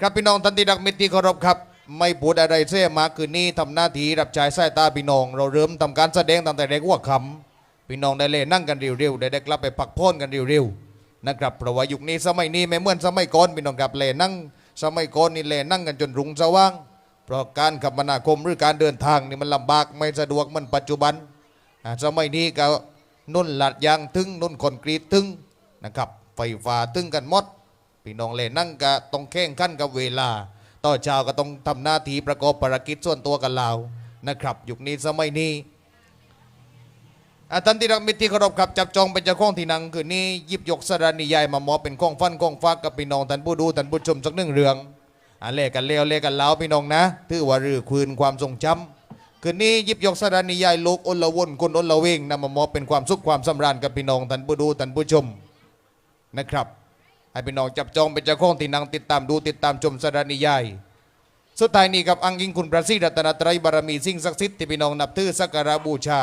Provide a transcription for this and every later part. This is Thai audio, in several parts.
ครับพี่น้องทันทีดักมิตรที่เคารพครับ ไม่พูดอะไรเสียมาคืนนี้ทำหน้าที่รับใช้สายตาพี่น้อง เราเริ่มทำการแสดงตั้งแต่เด็กว่าคำพี่น้องได้เลยนั่งกันเร็วๆได้ได้กลับไปพักผ่อนกันเร็วๆนะครับเพราะว่ายุคนี้สมัยนี้ไม่เหมือนสมัยก่อนพี่น้องครับเลยนั่งสมัยก่อนนี่เลยนั่งกันจนรุ่งสว่าง เพราะการคมนาคมหรือการเดินทางนี่มันลำบากไม่สะดวกมันปัจจุบันสมัยนี้ก็นุ่นหลัดยางถึงนุ่นคอนกรีตถึงนะครับไฟฟ้าถึงกันหมด พี่น้องเลยนั่งก็ต้องแข่งขันกับเวลา ต่อเช้าก็ต้องทำหน้าที่ประกอบภารกิจส่วนตัวกันเรานะครับยุคนี้สมัยนี้อาท่านที่รักมิตรที่เคารพครับจับจองเป็นเจ้าของที่นังคืนนี้ยิบยกสารนิยายมามอเป็นข้องฟันข้องฟักกับพี่น้องท่านผู้ดูท่านผู้ชมสักหนึ่งเรื่องอ่าเล่กันเลวเล่กันเล้าพี่น้องนะถือว่ารือคืนความทรงจำคืนนี้ยิบยกสารนิยายโลกอนละวนคนอนละเวงนำมามอเป็นความสุขความสำราญกับพี่น้องท่านผู้ดูท่านผู้ชมนะครับ ให้พี่น้องจับจองเป็นเจ้าของที่นั่งติดตามดูติดตามชมสารนิยายสุดท้ายนี้กับอังยิงคุณพระศรีรัตนตรัยบารมีสิ่งศักดิ์สิทธิ์ที่พี่น้องนับถือสักการะบูชา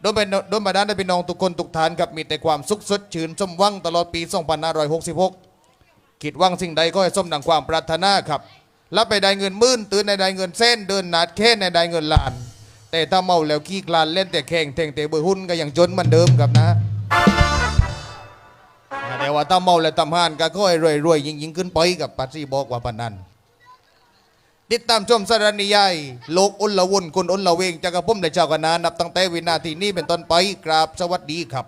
โดยเป็นโดยมาด้านให้พี่น้องทุกคนทุกฐานครับมีแต่ความสุขสดชื่นสมหวังตลอดปี 2566คิดหวังสิ่งใดก็ให้สมดังความปรารถนาครับรับไปได้เงินมื่นตื่นในได้เงินเส้นเดินหนาดแค่ในได้เงินล้าน แต่ถ้าเมาแล้วขี้กลานเล่นแต่แข่งแทงแต่เบอร์หุ้นก็ยังจนเหมือนเดิมครับนะ แต่ว่าถ้าเมาแล้วทำหานก็ค่อยรวยๆยิ่งยิ่งขึ้นไปกับปัจจีบอกว่าปนันติดตามชมสารนิยายโลกอุละวนคุณอุละเวงจากรพุ่มในเจ้ากันานับตั้งแต่วินาทีนี้เป็นต้นไปกราบสวัสดีครับ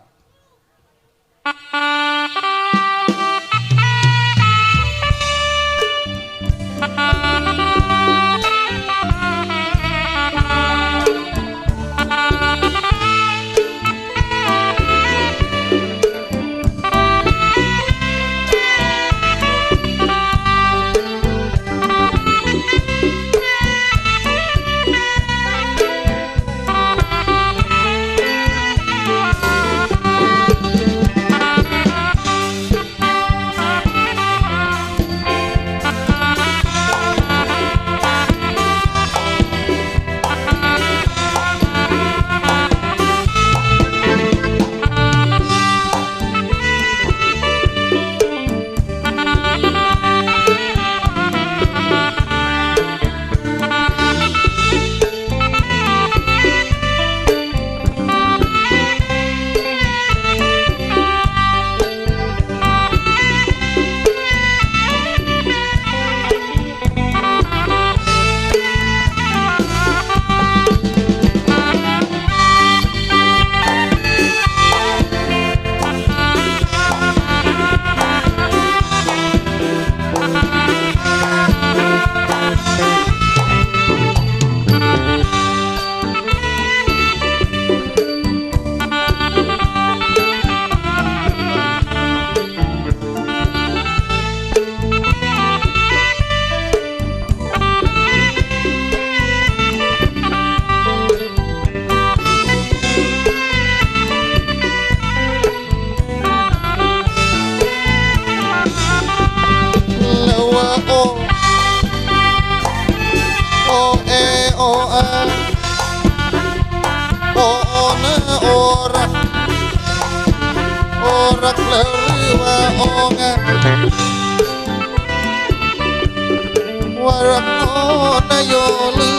น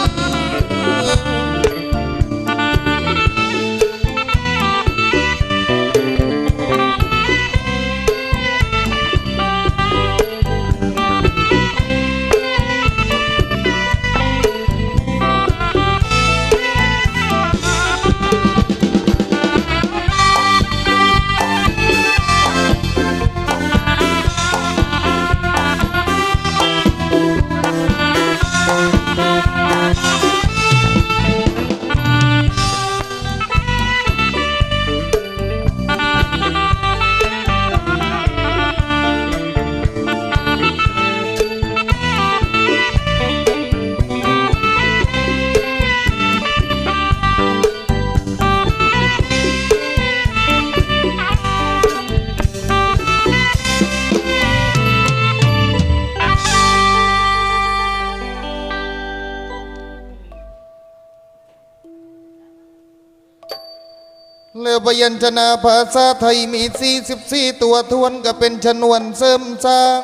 พยัญชนะภาษาไทยมี 44 ตัวทวนก็เป็นชนวนเสริมสร้าง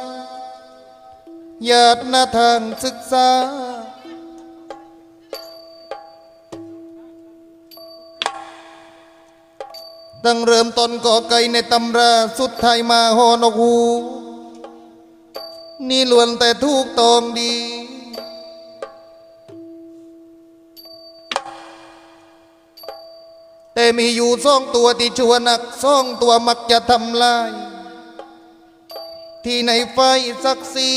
ญาติหน้าทางศึกษา ตั้งเริ่มต้นก่อไก่ในตำราสุดไทยมาหอนกหู นี่ล้วนแต่ถูกตองดี แต่มีอยู่สองตัวที่ชั่วหนักสองตัวมักจะทำลาย ที่ในไฟสักสี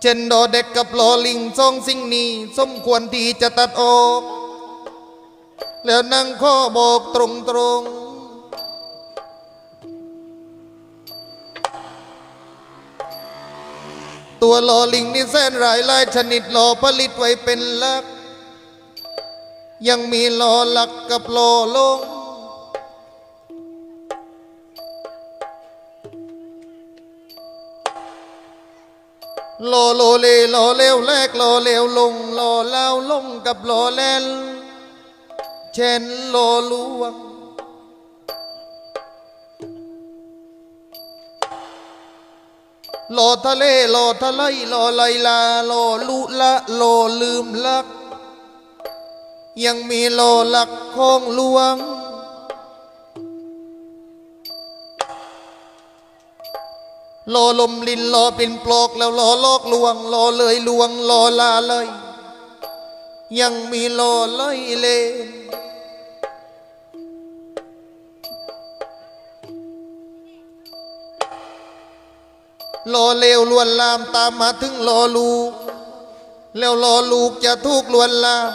เช่นดอเด็กกับลอลิงสองสิ่งนี้สมควรที่จะตัดออก แล้วนั่งข้อบอกตรงตรงๆ ตัวลอลิงนี่แสนหลายลายชนิดลอผลิตไว้เป็นหลัก ยังมีลอหลักกับลอลงโลโลเลโลเลวแรกโลเลวลงโลเล่าลงกับโลแลนเช่นโลลวง โลทะเลโลทะเลโลไลลาโลลุละโลลืมลัก ยังมีโลหลักของลวง โลลมลินโลปินปลอกแล้วโลโลกลวงโลเลยลวงโลลาเลย ยังมีโลเลยเลน โลเลวลวนลามตามมาถึงโลลูกแล้วโลลูกจะทุกข์ลวนลาม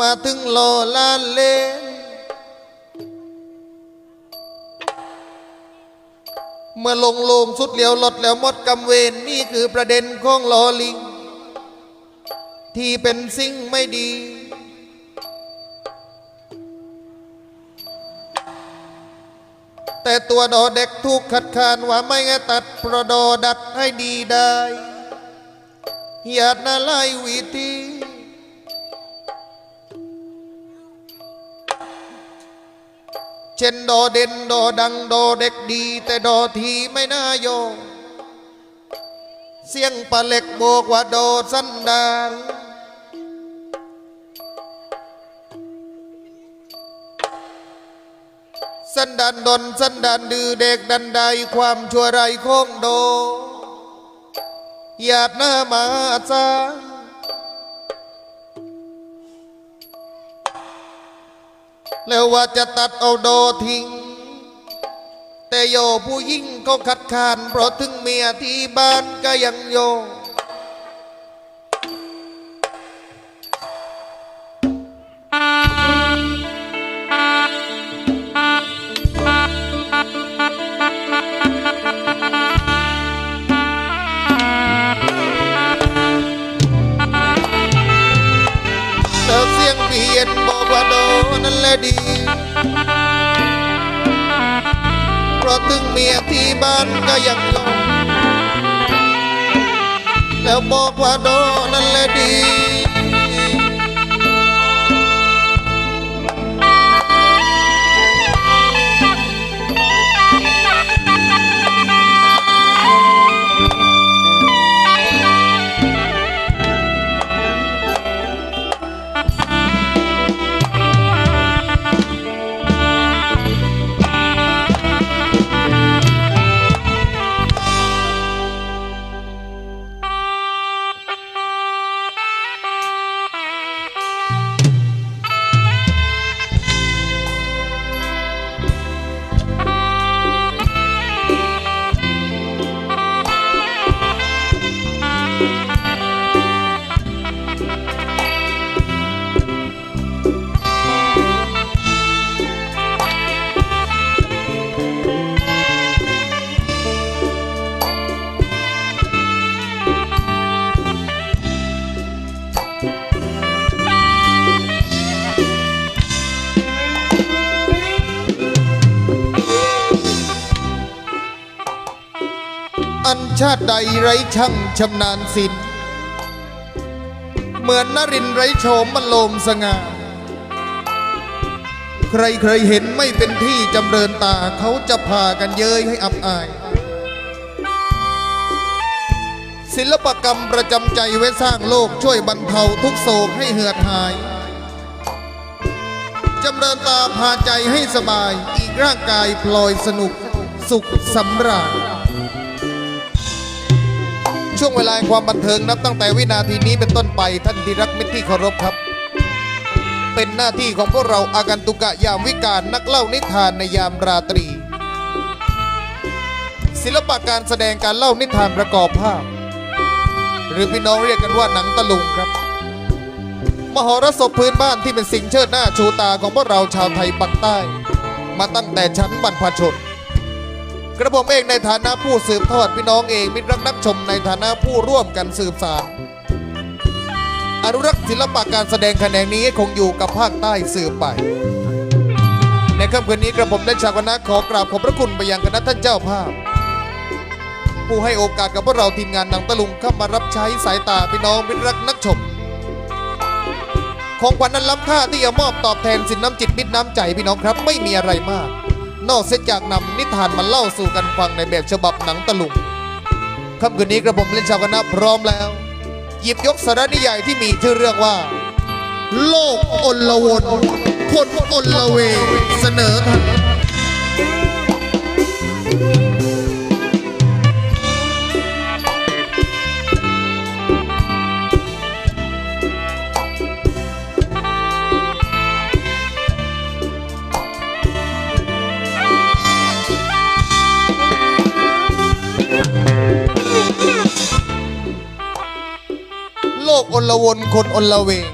มาถึงโลลานเลนเมื่อลงโลงสุดเหลียวหลดแล้วหมดกำเวรนนี่คือประเด็นของลอลิง ที่เป็นสิ่งไม่ดี แต่ตัวดอเด็กถูกขัดขานว่าไม่ไงตัดเพระดอดัดให้ดีได้อยาดนาไลวิธีเช่นดอเด่นดอดังดอเด็กดี แต่ดอทีไม่น่าโยเสียงปลาเล็กโบกว่าดอสั้นดา สันดานดนสันดานดือเด็กดันใดความชั่วไรของโดหยาดหน้ามาซาแล้วว่าจะตัดเอาโดทิ้ง แต่โยผู้ยิ่งก็ขัดขานเพราะถึงเมียที่บ้านก็ยังโย อันชาติใดไร้ช่างชำนาญศิลป์เหมือนนรินไร้โฉมมันโลมสง่าใครเคยเห็นไม่เป็นที่จำเริญตาเขาจะพากันเย้ยให้อับอาย ศิลปกรรมประจำใจไว้สร้างโลกช่วยบรรเทาทุกโศกให้เหือดหาย จำเริญตาพาใจให้สบายอีกร่างกายพลอยสนุกสุขสำราญ ช่วงเวลาแห่งความบันเทิงนับตั้งแต่วินาทีนี้เป็นต้นไปท่านที่รักมิตรที่เคารพครับ เป็นหน้าที่ของพวกเราอากันตุกะยามวิการนักเล่านิทานในยามราตรี ศิลปะการแสดงการเล่านิทานประกอบภาพ หรือพี่น้องเรียกกันว่าหนังตะลุงครับ มหรสพพื้นบ้านที่เป็นสิ่งเชิดหน้าชูตาของพวกเราชาวไทยปักใต้ มาตั้งแต่ชั้นบรรพชน กระผมเองในฐานะผู้สืบทอดพี่น้องเองมิตรรักนักชมในฐานะผู้ร่วมกันสืบสานอนุรักษ์ศิลปะการแสดงแขนงนี้คงอยู่กับภาคใต้สืบไป ในค่ำคืนนี้กระผมได้ชาวคณะขอกราบขอบพระคุณไปยังคณะท่านเจ้าภาพ ผู้ให้โอกาสกับพวกเราทีมงานหนังตะลุงเข้ามารับใช้สายตาพี่น้องมิตรรักนักชมของขวัญนั้นล้ำค่าที่จะมอบตอบแทนสินน้ำจิตมิตรน้ำใจพี่น้องครับไม่มีอะไรมาก นอกเสียจากนำนิทานมาเล่าสู่กันฟังในแบบฉบับหนังตะลุงค่ำคืนนี้กระผมเล่นชาวคณะพร้อมแล้ว หยิบยกสาระนิยายที่มีชื่อเรื่องว่า โลกอนลวนคนอละเว เสนอครับ ลวนคนอลเวง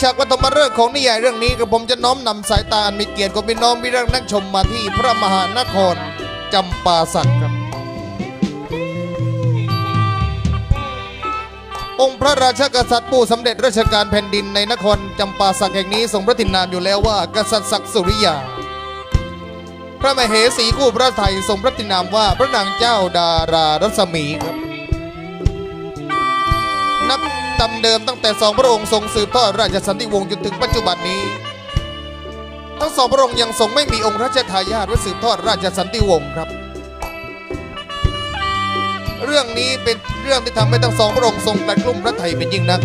ฉากปฐมฤกษ์ของนิยายเรื่องนี้กระผมจะน้อมนำสายตาอันมีเกียรติของพี่น้องวิรักนักชมมาที่พระมหานครจำปาสักครับ องค์พระราชกษัตริย์ผู้สำเร็จราชการแผ่นดินในนครจำปาสักแห่งนี้ทรงพระทินนามอยู่แล้วว่า กษัตริย์ศักดิ์สุริยา พระมเหสีคู่พระไทยทรงพระทินนามว่าพระนางเจ้าดารารัศมีครับ ตำเดิมตั้งแต่สองพระองค์ทรงสืบทอดราชสันติวงศ์จนถึงปัจจุบันนี้ ทั้งสองพระองค์ยังทรงไม่มีองค์รัชทายาทไว้สืบทอดราชสันติวงศ์ครับ เรื่องนี้เป็นเรื่องที่ทำให้ทั้งสองพระองค์ทรงกระกลุ่มพระไทยเป็นยิ่งนัก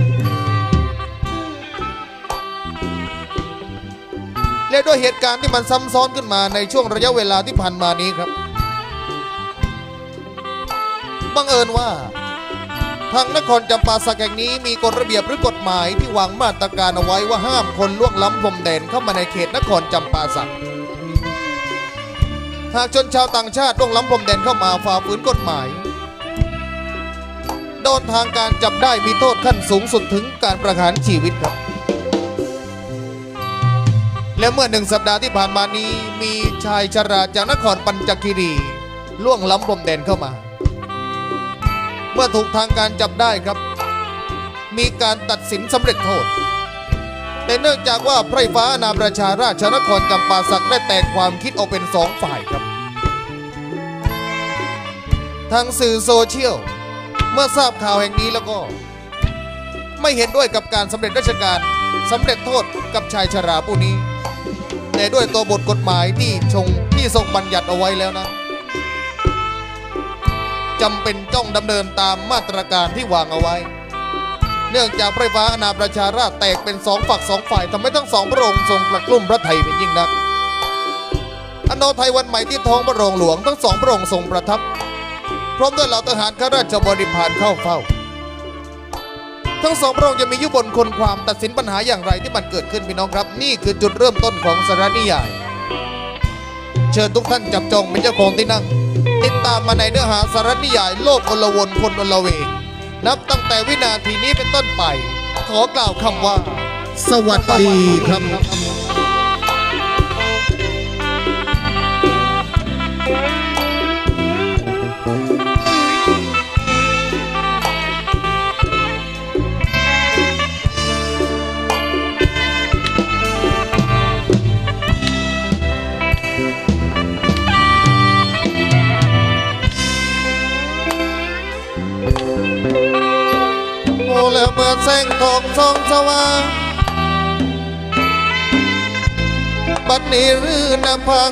และด้วยเหตุการณ์ที่มันซ้ำซ้อนขึ้นมาในช่วงระยะเวลาที่ผ่านมานี้ครับบังเอิญว่า ทางนครจำปาสักแห่งนี้มีกฎระเบียบหรือกฎหมายที่วางมาตรการเอาไว้ว่าห้ามคนล่วงล้ำพรมแดนเข้ามาในเขตนครจำปาสัก หากชนชาวต่างชาติล่วงล้ำพรมแดนเข้ามาฝ่าฝืนกฎหมาย โดนทางการจับได้มีโทษขั้นสูงสุดถึงการประหารชีวิตครับ และเมื่อหนึ่งสัปดาห์ที่ผ่านมานี้มีชายชราจากนครปัญจคีรีล่วงล้ำพรมแดนเข้ามา เมื่อถูกทางการจับได้ครับ มีการตัดสินสำเร็จโทษ แต่เนื่องจากว่าไพร่ฟ้านาประชาราชนครจำปาสักได้แตกความคิดออกเป็นสองฝ่ายครับ ทางสื่อโซเชียล เมื่อทราบข่าวแห่งนี้แล้วก็ ไม่เห็นด้วยกับการสำเร็จราชการสำเร็จโทษกับชายชราผู้นี้ แต่ด้วยตัวบทกฎหมายที่ชงที่ทรงบัญญัติเอาไว้แล้วนะ จำเป็นต้องดำเนินตามมาตรการที่วางเอาไว้ เนื่องจากไพร่ฟ้าอาณาประชาราชแตกเป็นสองฝักสองฝ่ายทำให้ทั้งสองพระองค์ทรงกระกลุ่มพระไทยเป็นยิ่งนักอโนไทยวันใหม่ที่ท้องพระโรงหลวงทั้งสองพระองค์ทรงประทับ พร้อมด้วยเหล่าทหารข้าราชบริพารเข้าเฝ้า ทั้งสองพระองค์จะมียุบนคนความตัดสินปัญหาอย่างไรที่มันเกิดขึ้นพี่น้องครับ นี่คือจุดเริ่มต้นของสารนิยาย เชิญทุกท่านจับจองเป็นเจ้าของที่นั่ง ดตามมาในเนื้อหาสารนิยายโลกอลวนพลอลเวงนับตั้งแต่วินาทีนี้เป็นต้นไป ขอกล่าวคำว่า สวัสดีครับ ดแสงทองทองสว่างบัดนี้รือน้ำพัง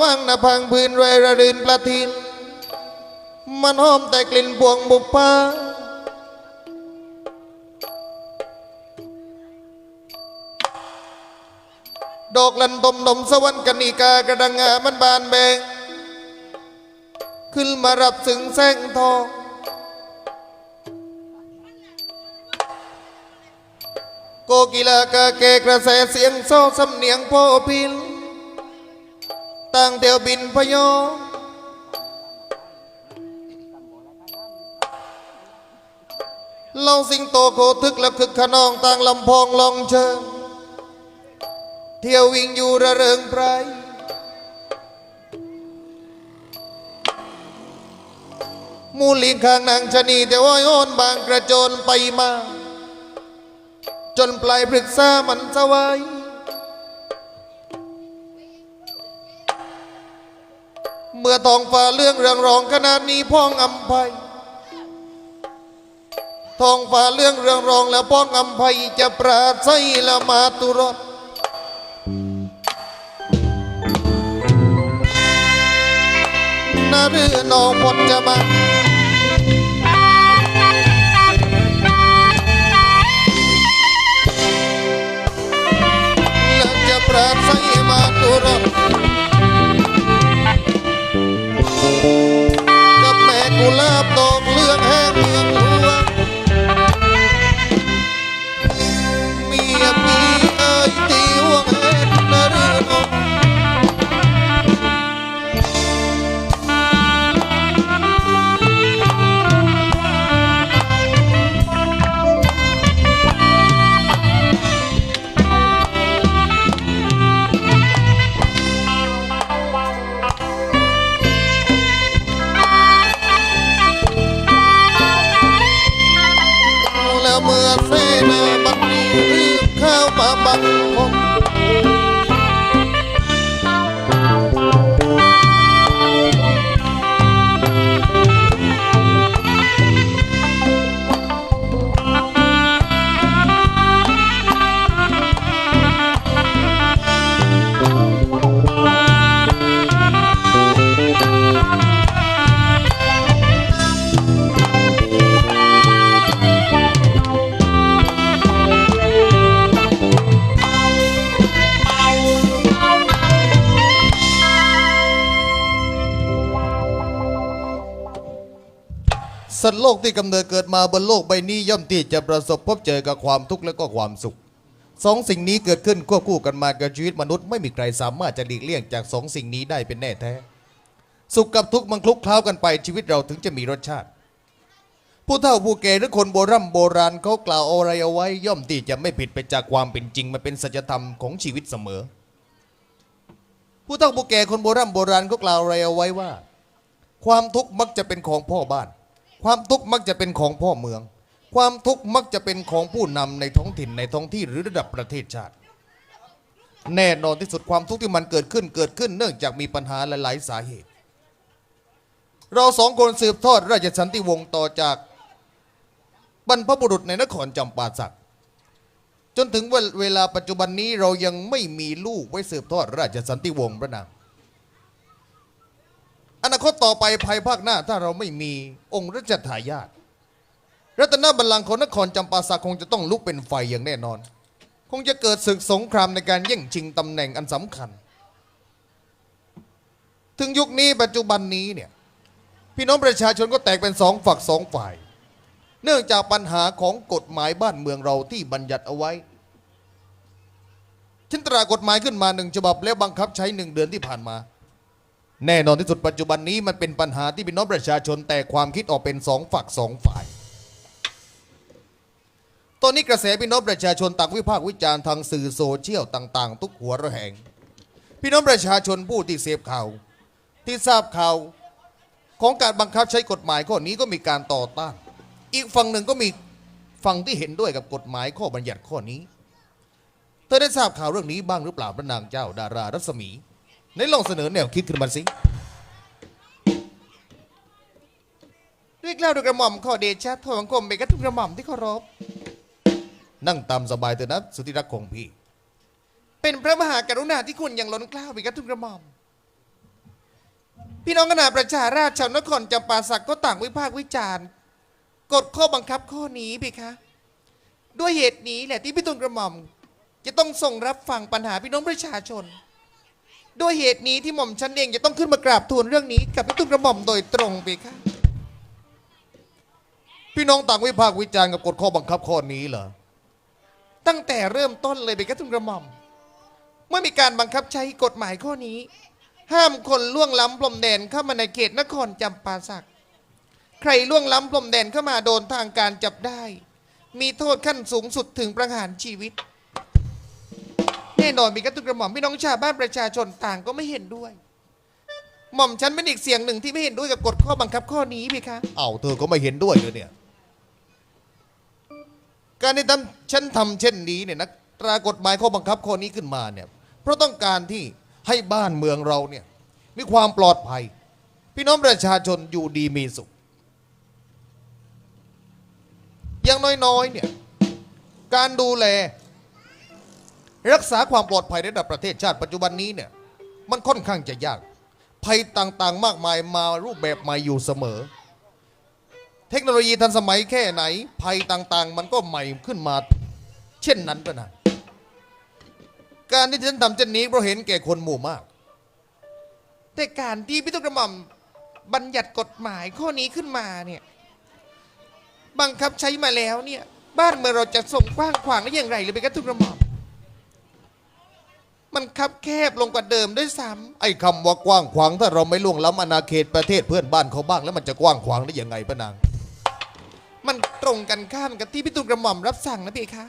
ว่างน้าพังพื้นเรระรื่นประทิน มันหอมแต่กลิ่นพวงบุปผาดอกลันตมนมสวรรค์กนิกากระดังงามันบานแบง ขึ้นมารับสึงแสงทองโกกีลากาเกกระแสเสียงโซ่สำเนียงพ่อพิน ตั้งเตียวบินพยองเล่าสิงโตโคทึกและคึกขนองต่างลำพองลองเชิง เที่ยววิ่งอยู่ระเริงไพรมูลิงข้างนางชะนีแต่ว่าโอนบางกระโจนไปมา จนปลายพฤกษามันสวาย เมื่อทองฟ้าเรื่องเรืองรองขนาดนี้พ้องอำไพทองฟ้าเรื่องเรืองรองแล้วพ้องอำไพจะปราศไสละมาตุรสนาเรือนองพดจะมาแล้วจะปราศไสมาตุรส กับแม่กูลาบดอกเลื่องแห้งเมือง สัตว์โลกที่กำเนิดเกิดมาบนโลกใบนี้ย่อมที่จะประสบพบเจอกับความทุกข์และก็ความสุขสองสิ่งนี้เกิดขึ้นควบคู่กันมากับชีวิตมนุษย์ไม่มีใครสามารถจะหลีกเลี่ยงจากสองสิ่งนี้ได้เป็นแน่แท้ สุขกับทุกข์มันคลุกเคล้ากันไปชีวิตเราถึงจะมีรสชาติ ผู้เฒ่าผู้แก่หรือคนโบรโบราณเขากล่าวอะไรเอาไว้ ย่อมที่จะไม่ผิดไปจากความเป็นจริงมันเป็นสัจธรรมของชีวิตเสมอ ผู้เฒ่าผู้แก่คนโบรโบราณเขากล่าวอะไรเอาไว้ว่า ความทุกข์มักจะเป็นของพ่อบ้าน ความทุกข์มักจะเป็นของพ่อเมือง ความทุกข์มักจะเป็นของผู้นำในท้องถิ่นในท้องที่หรือระดับประเทศชาติ แน่นอนที่สุดความทุกข์ที่มันเกิดขึ้นเกิดขึ้น เนื่องจากมีปัญหาหลายๆสาเหตุ เราสองคนสืบทอดราชสันติวงศ์ต่อจากบรรพบุรุษในนครจำปาสักจนถึงเวลาปัจจุบันนี้เรายังไม่มีลูกไว้สืบทอดราชสันติวงศ์พระนาง อนาคตต่อไปภายภาคหน้าถ้าเราไม่มีองค์รัชทายาทรัตนบัลลังก์ของนครจำปาสักคงจะต้องลุกเป็นไฟอย่างแน่นอน คงจะเกิดศึกสงครามในการแย่งชิงตำแหน่งอันสำคัญ ถึงยุคนี้ปัจจุบันนี้เนี่ยพี่น้องประชาชนก็แตกเป็นสองฝักสองฝ่าย เนื่องจากปัญหาของกฎหมายบ้านเมืองเราที่บัญญัติเอาไว้นตรากฎหมายขึ้นมาหนึ่งฉบับแล้วบังคับใช้หนึ่งเดือนที่ผ่านมา แน่นอนที่สุดปัจจุบันนี้มันเป็นปัญหาที่พี่น้องประชาชนแต่ความคิดออกเป็นสองฝักสองฝ่าย ตอนนี้กระแสพี่น้องประชาชนต่างวิพากษ์วิจารณ์ทางสื่อโซเชียลต่าง ๆ ทุกหัวระแหง พี่น้องประชาชนผู้ที่เสพข่าว ที่ทราบข่าวของการบังคับใช้กฎหมายข้อนี้ก็มีการต่อต้าน อีกฝั่งหนึ่งก็มีฝั่งที่เห็นด้วยกับกฎหมายข้อบัญญัติข้อนี้ เธอได้ทราบข่าวเรื่องนี้บ้างหรือเปล่าพระนางเจ้าดารารัศมี ในลองเสนอแนวคิดขึ้นมาสิเรียกล่าด้วยกระหม่อมขอเดชะถวงกรมเบกทุกกระหม่อมที่เคารพนั่งตามสบายเถอะนะสุธิรักของพี่ เป็นพระมหากรุณาธิคุณอย่างล้นเกล้าเบกทุกกระหม่อม พี่น้องคณะประชาราชชาวนครจำปาสักก็ต่างวิพากษ์วิจารณ์กฎข้อบังคับข้อนี้เพคะ ด้วยเหตุนี้แหละที่พี่ตุลกระหม่อม จะต้องส่งรับฟังปัญหาพี่น้องประชาชน ด้วยเหตุนี้ที่หม่อมฉันเองจะต้องขึ้นมากราบทูลเรื่องนี้กับพี่ตุลกระหม่อมโดยตรงเพคะพี่น้องต่างวิพากษ์วิจารณ์กับกฎข้อบังคับข้อนี้เหรอ ตั้งแต่เริ่มต้นเลยไปกระทุนกระหม่อม เมื่อมีการบังคับใช้กฎหมายข้อนี้ ห้ามคนล่วงล้ำพรมแดนเข้ามาในเขตนครจำปาสัก ใครล่วงล้ำพรมแดนเข้ามาโดนทางการจับได้ มีโทษขั้นสูงสุดถึงประหารชีวิต น่นอนมีกระตุนกระหม่อมพี่น้องชาวบ้านประชาชนต่างก็ไม่เห็นด้วย หม่อมฉันเป็นอีกเสียงหนึ่งที่ไม่เห็นด้วยกับกฎข้อบังคับข้อนี้พี่คะเอาเธอก็ไม่เห็นด้วยเลยเนี่ย การที่ทำฉันทำเช่นนี้เนี่ยนะตรากฎหมายข้อบังคับข้อนี้ขึ้นมาเนี่ย เพราะต้องการที่ให้บ้านเมืองเราเนี่ยมีความปลอดภัย พี่น้องประชาชนอยู่ดีมีสุขอย่างน้อยๆเนี่ยการดูแล รักษาความปลอดภัยในระดับประเทศชาติปัจจุบันนี้เนี่ยมันค่อนข้างจะยาก ภัยต่างๆ มากมายมารูปแบบใหม่อยู่เสมอ เทคโนโลยีทันสมัยแค่ไหน ภัยต่างๆ มันก็ใหม่ขึ้นมา เช่นนั้นก็นะการที่ฉันทำเช่นนี้เพราะเห็นแก่คนหมู่มาก แต่การที่พี่ตุกระหม่อมบัญญัติกฎหมายข้อนี้ขึ้นมาเนี่ยบังคับใช้มาแล้วเนี่ย บ้านเมืองเราจะส่งกว้างขวางได้อย่างไรหรือไปกระทุกกระหม่อม มันคับแคบลงกว่าเดิมด้วยซ้ไอ้คำว่ากว้างขวางถ้าเราไม่ล่วงล้ำอาณาเขตประเทศเพื่อนบ้านเขาบ้าง แล้วมันจะกว้างขวางได้ยังไงป้านาง มันตรงกันข้ามกับที่พี่ตุลกระหม่อมรับสั่งนะพี่คะ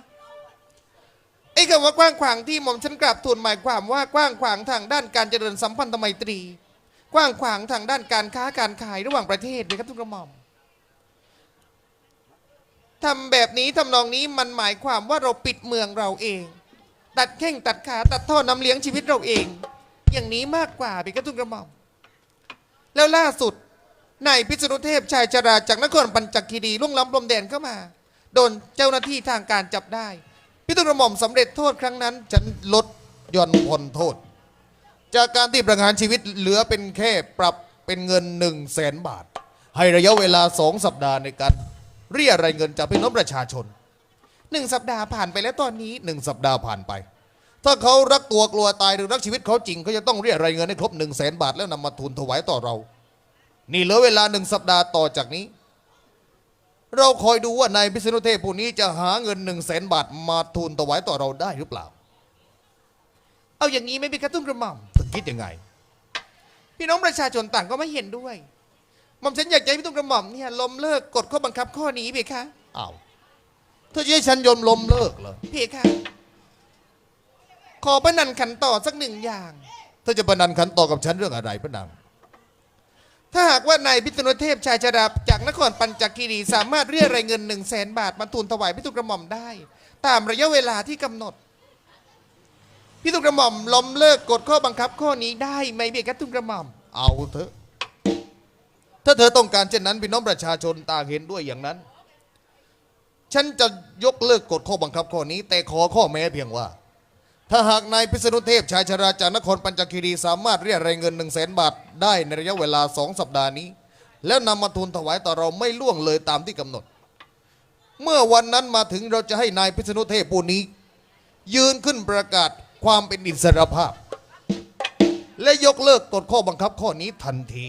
ไอ้คำว่ากว้างขวางที่หม่อมฉันกราบทูลหมายความว่ากว้างขวางทางด้านการเจริญสัมพันธไมตรี กว้างขวางทางด้านการค้าการขายระหว่างประเทศเลยครับทุกกระหม่อมทำแบบนี้ทำนองนี้มันหมายความว่าเราปิดเมืองเราเอง ตัดแข้งตัดขาตัดท่อน้ำเลี้ยงชีวิตเราเอง อย่างนี้มากกว่าเป็นกระตุ้นกระหม่อมแล้วล่าสุดนายพิษณุเทพชายชราจากนครปัญจคีรีล่วงล้ำพรมแดนเข้ามา โดนเจ้าหน้าที่ทางการจับได้ พิทุกระหม่อมสำเร็จโทษครั้งนั้น ฉันลดหย่อนผ่อนโทษ จากการที่ประหารชีวิตเหลือเป็นแค่ปรับเป็นเงิน1นึ่งแสนบาท ให้ระยะเวลาสองสัปดาห์ในการเรียรายเงินจากพี่น้องประชาชน หนึ่งสัปดาห์ผ่านไปแล้วตอนนี้หนึ่งสัปดาห์ผ่านไป ถ้าเขารักตัวกลัวตายหรือรักชีวิตเขาจริงเขาจะต้องเรียรายเงินให้ครบ1นึ่งแสนบาทแล้วนำมาทูลถวายต่อเรา นี่เหลือเวลาหนึ่งสัปดาห์ต่อจากนี้ เราคอยดูว่านายพิษณุเทพผู้นี้จะหาเงินหนึ่งแสนบาทมาทูลถวายต่อเราได้หรือเปล่า เอาอย่างนี้ไม่เป็นกระตุ้นกระหม่อมเธอคิดยังไง พี่น้องประชาชนต่างก็ไม่เห็นด้วยหม่อมฉันอยากจะให้พี่ตุ้มกระหม่อมเนี่ยล้มเลิกกฎข้อบังคับข้อนี้เพคะอ้าว เธอจะให้ฉันยอมล้มเลิกเหรอเพคะขอประนันขันต่อสักหนึ่งอย่าง เธอจะประนันขันต่อกับฉันเรื่องอะไรพระนางถ้าหากว่านายพิษณุเทพชายชราจากนครปัญจคีรีสามารถเรียรายเงินหนึ่งแสนบาทมาทูลถวายพี่ตุ้มกระหม่อมได้ ตามระยะเวลาที่กำหนดพี่ตุ้มกระหม่อมล้มเลิกกฎข้อบังคับข้อนี้ได้ไหมเบียกระตุ้มกระหม่อม เอาเถอะถ้าเธอต้องการเช่นนั้นพี่น้องประชาชนต่างเห็นด้วยอย่างนั้น ฉันจะยกเลิกกฎข้อบังคับข้อนี้ แต่ขอข้อแม้เพียงว่า ถ้าหากนายพิษณุเทพชายชราจากนครปัญจคีรีสามารถเรียรายเงินหนึ่งแสนบาทได้ในระยะเวลาสองสัปดาห์นี้ แล้วนำมาทูลถวายต่อเราไม่ล่วงเลยตามที่กำหนด เมื่อวันนั้นมาถึงเราจะให้นายพิษณุเทพผู้นี้ ยืนขึ้นประกาศความเป็นอิสรภาพ และยกเลิกกฎข้อบังคับข้อนี้ทันที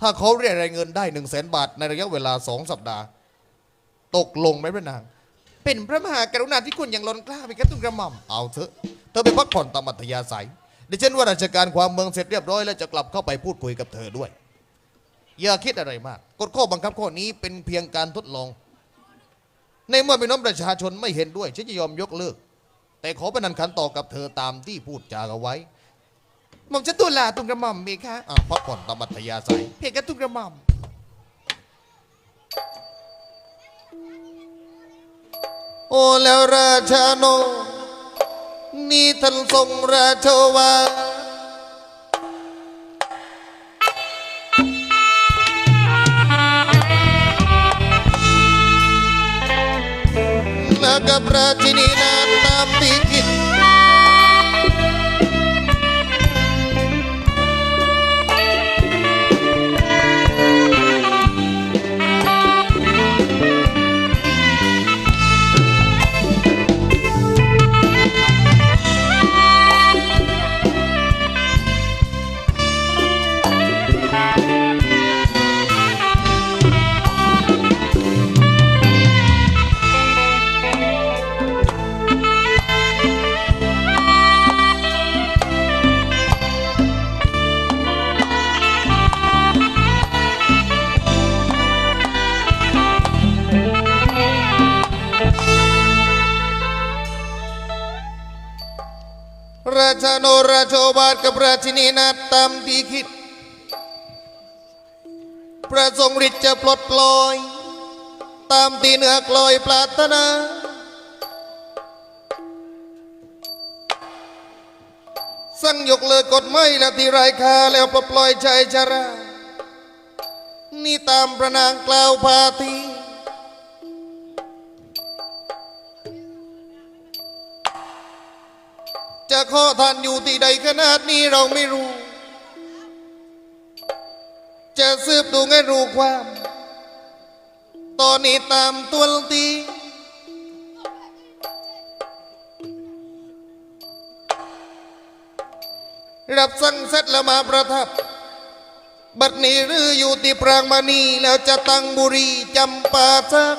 ถ้าเขาเรียกรายเงินได้หนึ่งแสนบาทในระยะเวลาสองสัปดาห์ ตกลงไหมพระนาง เป็นพระมหากรุณาธิคุณอย่างล้นกล้าไปครับทุนกระหม่อมเอาเถอะเธอไปพักผ่อนตามอัธยาศัยดิฉันว่าราชการความเมืองเสร็จเรียบร้อยแล้วจะกลับเข้าไปพูดคุยกับเธอด้วย อย่าคิดอะไรมาก กฎข้อบังคับข้อนี้เป็นเพียงการทดลอง ในเมื่อพี่น้องประชาชนไม่เห็นด้วยฉันจะยอมยกเลิก แต่ขอป็นนันขันต่อกับเธอตามที่พูดจาเอาไว้หม่อมจะตุลาทุนกระหม่อมมีคะอะพักผ่อนตามอัธยาศัยเพคะทุนกระหม่อม โอ้แล้วราชาโน นี่ท่านทรงราชวาแล้วกับราชินีนานตามที่คิด ราชาโนราชโอบาทกับราชินีนาตามที่คิดพระทรงฤทธิ์จะปลดปล่อย ตามที่เหนือกลอยปรารถนา สั่งยกเลิกกฎหมายและที่ไร้ค่าแล้วปลดปล่อยชายชรา นี่ตามพระนางกล่าวพาที จะขอท่านอยู่ที่ใดขนาดนี้เราไม่รู้ จะสืบดูให้รู้ความ ตอนนี้ตามตัวตีรับสั่งเสร็จแล้วมาประทับ บัดนี้หรืออยู่ที่ปรางมณีแล้วจะตั้งบุรีจำปาสัก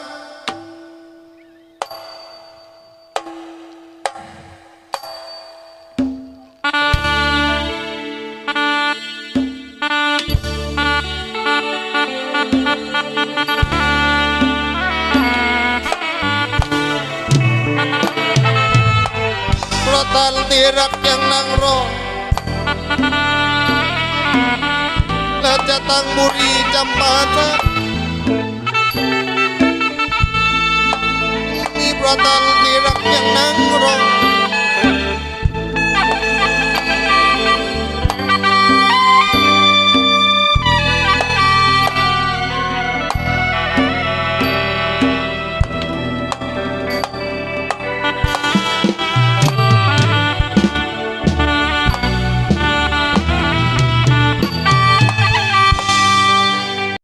บุรีจำปา